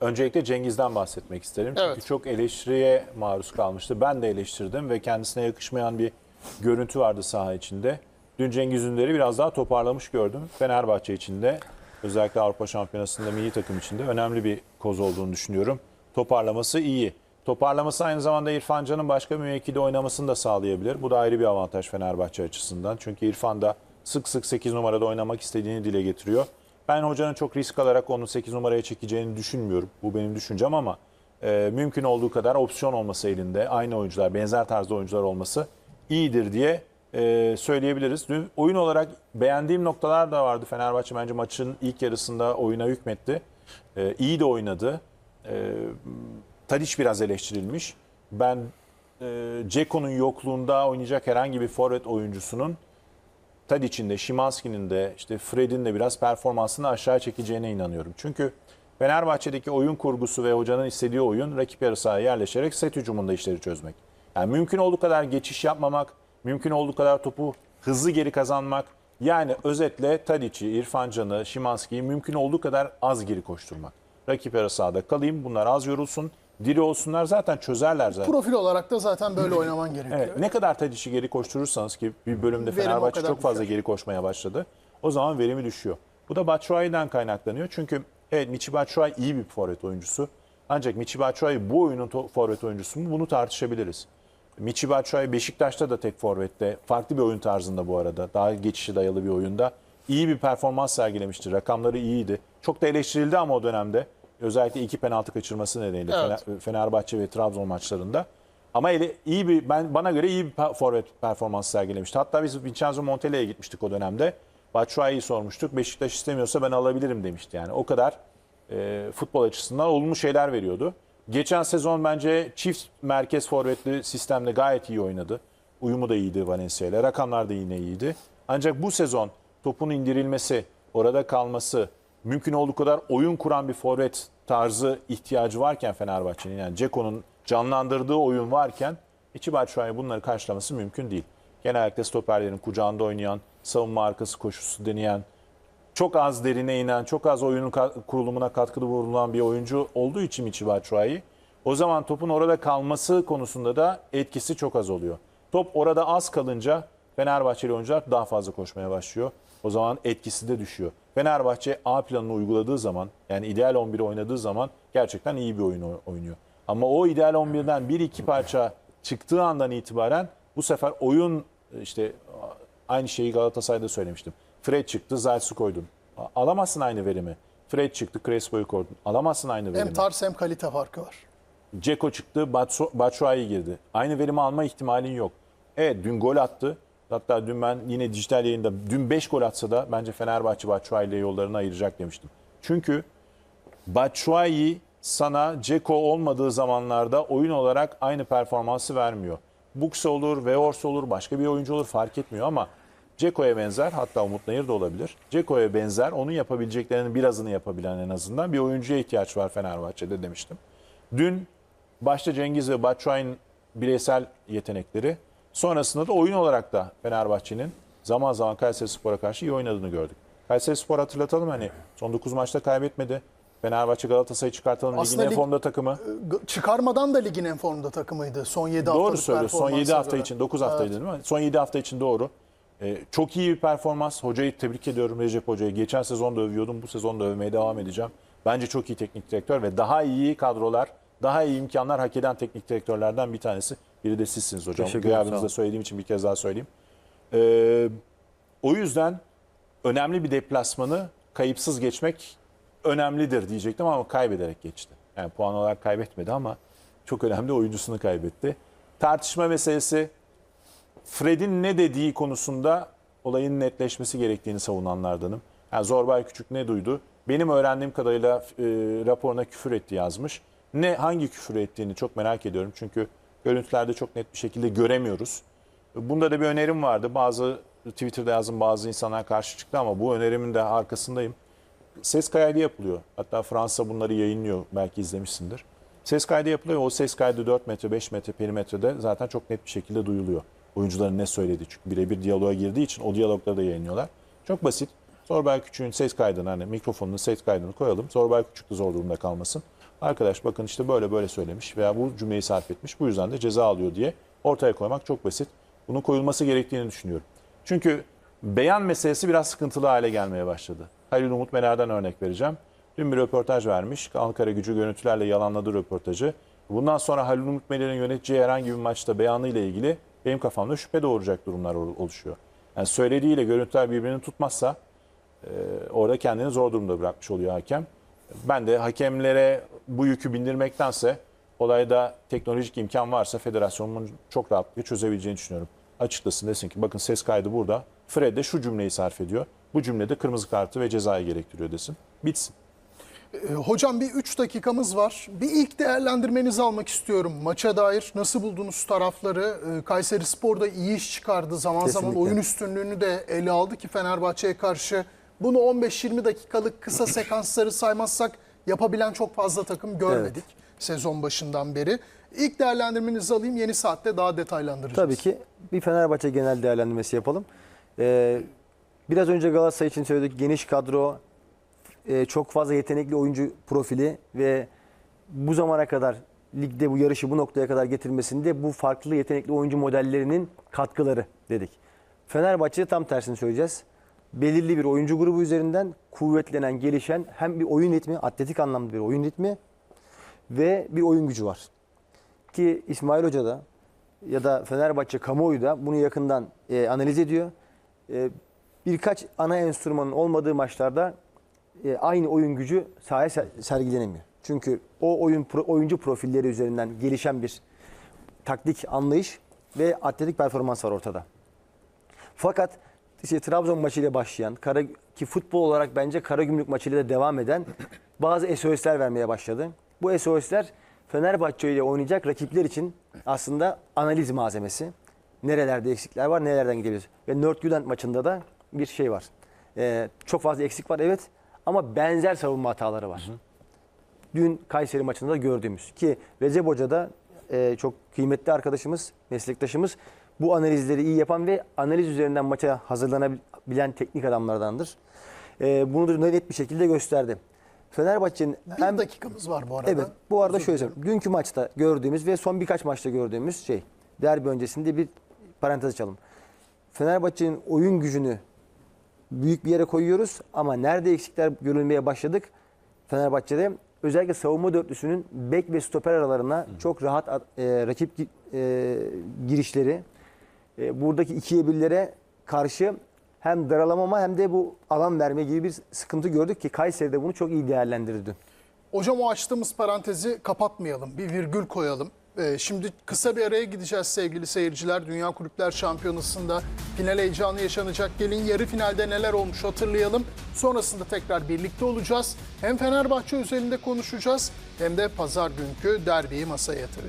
Öncelikle Cengiz'den bahsetmek isterim. Çünkü Evet. çok eleştiriye maruz kalmıştı. Ben de eleştirdim ve kendisine yakışmayan bir görüntü vardı saha içinde. Dün Cengiz Ünder'i biraz daha toparlamış gördüm. Fenerbahçe içinde özellikle Avrupa Şampiyonası'nda milli takım içinde önemli bir koz olduğunu düşünüyorum. Toparlaması iyi. Toparlaması aynı zamanda İrfan Can'ın başka bir mevkide oynamasını da sağlayabilir. Bu da ayrı bir avantaj Fenerbahçe açısından. Çünkü İrfan da sık sık 8 numarada oynamak istediğini dile getiriyor. Ben hocanın çok risk alarak onu 8 numaraya çekeceğini düşünmüyorum. Bu benim düşüncem ama e, mümkün olduğu kadar opsiyon olması elinde. Aynı oyuncular, benzer tarzda oyuncular olması iyidir diye e, söyleyebiliriz. Dün oyun olarak beğendiğim noktalar da vardı. Fenerbahçe bence maçın ilk yarısında oyuna hükmetti. E, iyi de oynadı. E, Tadiç biraz eleştirilmiş. Ben e, Ceko'nun yokluğunda oynayacak herhangi bir forvet oyuncusunun Tadic'in de, Şimanski'nin de, işte Fred'in de biraz performansını aşağı çekeceğine inanıyorum. Çünkü Fenerbahçe'deki oyun kurgusu ve hocanın istediği oyun rakip yarı sahaya yerleşerek set hücumunda işleri çözmek. Yani mümkün olduğu kadar geçiş yapmamak, mümkün olduğu kadar topu hızlı geri kazanmak. Yani özetle Tadic'i, İrfan Can'ı, Şimanski'yi mümkün olduğu kadar az geri koşturmak. Rakip yarı sahada kalayım, bunlar az yorulsun, diri olsunlar zaten çözerler zaten. Profil olarak da zaten böyle oynaman gerekiyor. Evet, ne kadar Tadic'i geri koşturursanız ki bir bölümde Verim Fenerbahçe çok fazla düşer. geri koşmaya başladı. O zaman verimi düşüyor. Bu da Batshuayi'den kaynaklanıyor. Çünkü evet Michi Batshuayi iyi bir forvet oyuncusu. Ancak Michi Batshuayi bu oyunun forvet oyuncusu mu bunu tartışabiliriz. Michi Batshuayi Beşiktaş'ta da tek forvette. Farklı bir oyun tarzında bu arada. Daha geçişe dayalı bir oyunda. iyi bir performans sergilemişti. Rakamları iyiydi. Çok da eleştirildi ama o dönemde. Özellikle iki penaltı kaçırması nedeniyle Evet. Fener- Fenerbahçe ve Trabzon maçlarında. Ama ele, iyi bir ben bana göre iyi bir pe- forvet performans sergilemişti. Hatta biz Vincenzo Montella'ya gitmiştik o dönemde. Batshuayi'yi sormuştuk. Beşiktaş istemiyorsa ben alabilirim demişti yani. O kadar e, futbol açısından olumlu şeyler veriyordu. Geçen sezon bence çift merkez forvetli sistemde gayet iyi oynadı. Uyumu da iyiydi Valencia ile. Rakamlar da yine iyiydi. Ancak bu sezon topun indirilmesi, orada kalması, mümkün olduğu kadar oyun kuran bir forvet tarzı ihtiyacı varken Fenerbahçe'nin yani Ceko'nun canlandırdığı oyun varken içi Batshuayi bunları karşılaması mümkün değil. Genellikle stoperlerin kucağında oynayan, savunma arkası koşusu deneyen, çok az derine inen, çok az oyunun kurulumuna katkıda bulunan bir oyuncu olduğu için Michi Batshuayi, o zaman topun orada kalması konusunda da etkisi çok az oluyor. Top orada az kalınca Fenerbahçeli oyuncular daha fazla koşmaya başlıyor. O zaman etkisi de düşüyor. Fenerbahçe A planını uyguladığı zaman, yani ideal 11'i oynadığı zaman gerçekten iyi bir oyun oy- oynuyor. Ama o ideal 11'den bir iki parça çıktığı andan itibaren bu sefer oyun işte aynı şeyi Galatasaray'da söylemiştim. Fred çıktı, Zayt'sı koydun. Alamazsın aynı verimi. Fred çıktı, Crespo'yu koydun. Alamazsın aynı verimi. Hem tarz hem kalite farkı var. Ceko çıktı, Batshuayi girdi. Aynı verimi alma ihtimalin yok. Evet dün gol attı. Hatta dün ben yine dijital yayında dün 5 gol atsa da bence Fenerbahçe Batshuayi ile yollarını ayıracak demiştim. Çünkü Batshuayi sana Ceko olmadığı zamanlarda oyun olarak aynı performansı vermiyor. Bux olur, Veors olur, başka bir oyuncu olur fark etmiyor ama Ceko'ya benzer hatta Umut Nayır da olabilir. Ceko'ya benzer onun yapabileceklerinin birazını yapabilen en azından bir oyuncuya ihtiyaç var Fenerbahçe'de demiştim. Dün başta Cengiz ve Batshuayi'nin bireysel yetenekleri sonrasında da oyun olarak da Fenerbahçe'nin zaman zaman Kayseri Spor'a karşı iyi oynadığını gördük. Kayseri Spor hatırlatalım hani son 9 maçta kaybetmedi. Fenerbahçe Galatasaray'ı çıkartalım ligin Aslında en lig- formda takımı. Çıkarmadan da ligin en formda takımıydı. Son 7 Doğru haftalık söylüyorsun. Son 7 performansa hafta göre. için 9 haftaydı değil mi? Son 7 hafta için doğru. Ee, çok iyi bir performans. Hocayı tebrik ediyorum Recep Hoca'yı. Geçen sezon da övüyordum. Bu sezon da övmeye devam edeceğim. Bence çok iyi teknik direktör ve daha iyi kadrolar, daha iyi imkanlar hak eden teknik direktörlerden bir tanesi. Biri de sizsiniz hocam. Gıyabınızda söylediğim için bir kez daha söyleyeyim. Ee, o yüzden önemli bir deplasmanı kayıpsız geçmek önemlidir diyecektim ama kaybederek geçti. Yani puan olarak kaybetmedi ama çok önemli oyuncusunu kaybetti. Tartışma meselesi Fred'in ne dediği konusunda olayın netleşmesi gerektiğini savunanlardanım. Yani Zorbay Küçük ne duydu? Benim öğrendiğim kadarıyla e, raporuna küfür etti yazmış. Ne hangi küfür ettiğini çok merak ediyorum. Çünkü görüntülerde çok net bir şekilde göremiyoruz. Bunda da bir önerim vardı. Bazı Twitter'da yazdım bazı insanlar karşı çıktı ama bu önerimin de arkasındayım. Ses kaydı yapılıyor. Hatta Fransa bunları yayınlıyor. Belki izlemişsindir. Ses kaydı yapılıyor. O ses kaydı 4 metre 5 metre perimetrede zaten çok net bir şekilde duyuluyor. Oyuncuların ne söylediği. Çünkü birebir diyaloğa girdiği için o diyalogları da yayınlıyorlar. Çok basit. Zorbay Küçük'ün ses kaydını hani mikrofonunun ses kaydını koyalım. Zorbay Küçük de zor durumda kalmasın. Arkadaş bakın işte böyle böyle söylemiş veya bu cümleyi sarf etmiş. Bu yüzden de ceza alıyor diye ortaya koymak çok basit. Bunun koyulması gerektiğini düşünüyorum. Çünkü beyan meselesi biraz sıkıntılı hale gelmeye başladı. Halil Umut Meler'den örnek vereceğim. Dün bir röportaj vermiş. Ankara gücü görüntülerle yalanladı röportajı. Bundan sonra Halil Umut Meler'in yöneteceği herhangi bir maçta beyanıyla ilgili benim kafamda şüphe doğuracak durumlar ol- oluşuyor. Yani söylediğiyle görüntüler birbirini tutmazsa e, orada kendini zor durumda bırakmış oluyor hakem. Ben de hakemlere bu yükü bindirmektense olayda teknolojik imkan varsa federasyonun çok rahatlıkla çözebileceğini düşünüyorum. Açıklasın desin ki bakın ses kaydı burada. Fred de şu cümleyi sarf ediyor. Bu cümlede kırmızı kartı ve cezayı gerektiriyor desin. Bitsin. Ee, hocam bir 3 dakikamız var. Bir ilk değerlendirmenizi almak istiyorum. Maça dair nasıl buldunuz tarafları? Ee, Kayseri Spor da iyi iş çıkardı. Zaman zaman Kesinlikle. oyun üstünlüğünü de ele aldı ki Fenerbahçe'ye karşı. Bunu 15-20 dakikalık kısa sekansları saymazsak yapabilen çok fazla takım görmedik sezon başından beri. İlk değerlendirmenizi alayım. Yeni saatte daha detaylandıracağız. Tabii ki bir Fenerbahçe genel değerlendirmesi yapalım. Ee, biraz önce Galatasaray için söyledik geniş kadro, e, çok fazla yetenekli oyuncu profili ve bu zamana kadar ligde bu yarışı bu noktaya kadar getirmesinde bu farklı yetenekli oyuncu modellerinin katkıları dedik. Fenerbahçe'de tam tersini söyleyeceğiz. Belirli bir oyuncu grubu üzerinden kuvvetlenen, gelişen hem bir oyun ritmi, atletik anlamda bir oyun ritmi ve bir oyun gücü var. Ki İsmail Hoca da ya da Fenerbahçe kamuoyu da bunu yakından e, analiz ediyor. E, birkaç ana enstrümanın olmadığı maçlarda e, aynı oyun gücü sahaya ser- sergilenemiyor. Çünkü o oyun pro- oyuncu profilleri üzerinden gelişen bir taktik anlayış ve atletik performans var ortada. Fakat işte Trabzon maçıyla başlayan, Kara, ki futbol olarak bence Karagümrük maçıyla da devam eden bazı SOS'ler vermeye başladı. Bu SOS'ler Fenerbahçe ile oynayacak rakipler için aslında analiz malzemesi. Nerelerde eksikler var, nerelerden gidebiliriz. Ve Nörd maçında da bir şey var. Ee, çok fazla eksik var evet ama benzer savunma hataları var. Dün Kayseri maçında da gördüğümüz ki Recep Hoca da e, çok kıymetli arkadaşımız, meslektaşımız bu analizleri iyi yapan ve analiz üzerinden maça hazırlanabilen teknik adamlardandır. E, bunu da net bir şekilde gösterdi. Fenerbahçe'nin Bir hem dakikamız var bu arada. Evet. Bu arada şöyle söyleyeyim. Dünkü maçta gördüğümüz ve son birkaç maçta gördüğümüz şey. Derbi öncesinde bir parantez açalım. Fenerbahçe'nin oyun gücünü büyük bir yere koyuyoruz ama nerede eksikler görülmeye başladık? Fenerbahçe'de özellikle savunma dörtlüsünün bek ve stoper aralarına çok rahat at- e, rakip e, girişleri e, buradaki ikiye birlere karşı hem daralamama hem de bu alan verme gibi bir sıkıntı gördük ki Kayseri'de bunu çok iyi değerlendirdi. Hocam o açtığımız parantezi kapatmayalım. Bir virgül koyalım. Ee, şimdi kısa bir araya gideceğiz sevgili seyirciler. Dünya Kulüpler Şampiyonası'nda final heyecanı yaşanacak. Gelin yarı finalde neler olmuş hatırlayalım. Sonrasında tekrar birlikte olacağız. Hem Fenerbahçe özelinde konuşacağız hem de pazar günkü derbiyi masaya yatıracağız.